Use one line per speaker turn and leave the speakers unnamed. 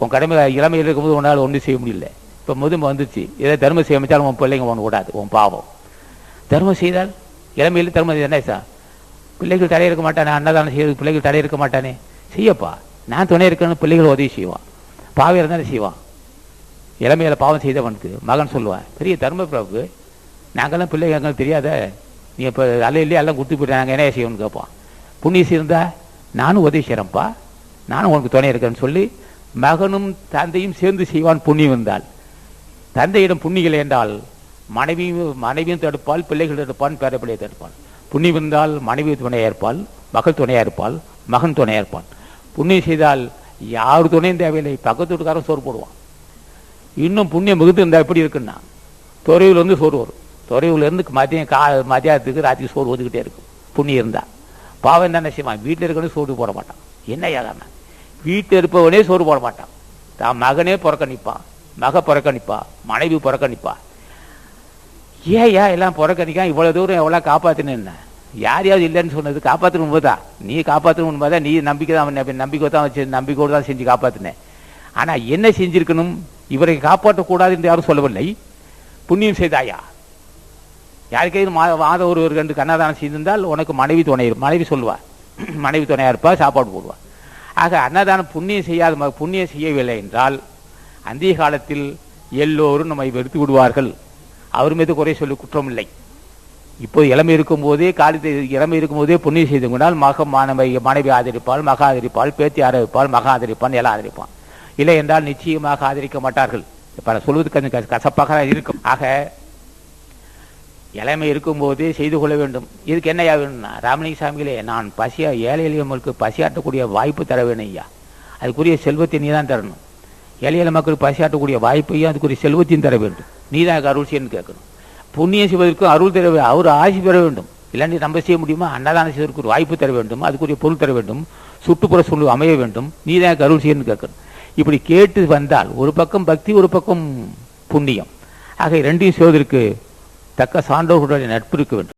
உன் கடமை இளமையில் இருக்கும்போது உன்னால் ஒன்றும் செய்ய முடியல. இப்போ முதுமை வந்துச்சு. ஏதோ தர்மம் செய்ய அமைச்சாலும் உன் பிள்ளைங்க ஒன்று கூடாது உன் பாவம். தர்மம் செய்தால் இளமையில் தர்மம் என்ன சார் பிள்ளைகள் தடை இருக்க மாட்டானே அன்னதானம் செய்யறது பிள்ளைகள் தடை இருக்க மாட்டானே. செய்யப்பா. நான் துணை இருக்கேன்னு பிள்ளைகள் உதவி செய்வான். பாவம் இருந்தாலும் செய்வான்? இளமையில பாவம் செய்தவனுக்கு மகன் சொல்லுவான் பெரிய தர்ம பிரபு நாங்கெல்லாம் பிள்ளைங்க எங்களுக்கு தெரியாத. நீ இப்போ அல்ல இல்லையே எல்லாம் கொடுத்து போயிட்டு நாங்கள் என்ன செய்யணும்னு கேட்பான் புண்ணியம் இருந்தா நானும் உதவி செய்கிறேன்ப்பா நானும் உனக்கு துணை இருக்கேன்னு சொல்லி மகனும் தந்தையும் சேர்ந்து செய்வான் புண்ணியம் இருந்தால் தந்தையிடம் புண்ணியம் என்றால் மனைவியும் மனைவியும் தடுப்பால் பிள்ளைகள் தடுப்பான் பேரப்பிள்ளையை தடுப்பான் புண்ணியம் இருந்தால் மனைவி துணையாக இருப்பாள் மகள் துணையாக இருப்பாள் மகன் துணையாக இருப்பான் புண்ணியம் செய்தால் யார் துணையும் தேவையில்லை பக்கத்து வீட்டுக்காரன் சோறு போடுவான். இன்னும் புண்ணியம் மிகுந்து இருந்தால் எப்படி இருக்குன்னா துறையூர்ல இருந்து சோறு வரும். துறையூர்ல இருந்து மதியம் கா மதியானத்துக்கு ராத்திரி சோறு ஒதுக்கிட்டே இருக்கும். புண்ணியம் இருந்தால் பாவம் என்ன செய்வான் வீட்டில் இருக்கணும் சோறு போட மாட்டான். என்ன ஏதாண்ணா வீட்டில் இருப்பவனே சோறு போட மாட்டான். தான் மகனே புறக்கணிப்பான் மக புறக்கணிப்பா மனைவி புறக்கணிப்பா ஏயா எல்லாம் புறக்கணிக்கான் இவ்வளவு தூரம் எவ்வளோ காப்பாத்தினேன் யாரையாவது இல்லைன்னு சொன்னது காப்பாற்றணும் உண்மைதான் நீ காப்பாற்றணும் உண்மைதான் நீ நம்பிக்கை தான் நம்பிக்கை தான் வச்சு நம்பிக்கையோடு தான் செஞ்சு காப்பாத்தினேன் ஆனா என்ன செஞ்சிருக்கணும்? இவரை காப்பாற்றக்கூடாது என்று யாரும் சொல்லவில்லை. புண்ணியம் செய்தாயா? யாருக்கையும் மாத மாதம் ஒரு ஒரு ரெண்டு கண்ணாதானம் செய்திருந்தால் உனக்கு மனைவி துணை மனைவி சொல்லுவார் மனைவி துணையா இருப்பா சாப்பாடு போடுவா. ஆக அன்னதானம் புண்ணியம் செய்யாத புண்ணியம் செய்யவில்லை என்றால் அந்திய காலத்தில் எல்லோரும் நம்மை வெறுத்து விடுவார்கள். அவர் மீது குறை சொல்லி குற்றம் இல்லை. இப்போது இளமை இருக்கும் போதே காலத்தை இளமை இருக்கும் போதே புண்ணியம் செய்து கொண்டால் மக மாணவி மனைவி ஆதரிப்பாள் மக ஆதரிப்பாள் பேத்தி ஆதரிப்பாள் மக ஆதரிப்பான் எல்லாம் ஆதரிப்பான் இல்லை என்றால் நிச்சயமாக ஆதரிக்க மாட்டார்கள். இப்போ நான் சொல்வது கொஞ்சம் கச- கசப்பாக இருக்கும். ஆக இளமை இருக்கும்போது செய்து கொள்ள வேண்டும். இதுக்கு என்ன வேணும்னா ராமலிங்க சாமிகளே நான் பசியா ஏழை எளியவர்களுக்கு பசியாட்டக்கூடிய வாய்ப்பு தர வேணும் ஐயா. அதுக்குரிய செல்வத்தை நீ தான் தரணும். ஏழை எளிய மக்களுக்கு பசியாட்டக்கூடிய வாய்ப்பையும் அதுக்குரிய செல்வத்தையும் தர வேண்டும். நீ தான் எனக்கு அருள் செய்யணும்னு கேட்கணும். புண்ணியம் செய்வதற்கும் அருள் தர அவர் ஆசி பெற வேண்டும். இல்லாண்டி நம்ம செய்ய முடியுமா? அன்னதானம் செய்வதற்கு ஒரு வாய்ப்பு தர வேண்டும். அதுக்குரிய பொருள் தர வேண்டும். சுற்றுப்புற சூழ்நிலை அமைய வேண்டும். நீ தான் எனக்கு அருள் செய்யணும்னு கேட்கணும். இப்படி கேட்டு வந்தால் ஒரு பக்கம் பக்தி ஒரு பக்கம் புண்ணியம். ஆக ரெண்டையும் செய்வதற்கு தக்க சான்றோர்களுடைய நட்பு இருக்க வேண்டும்.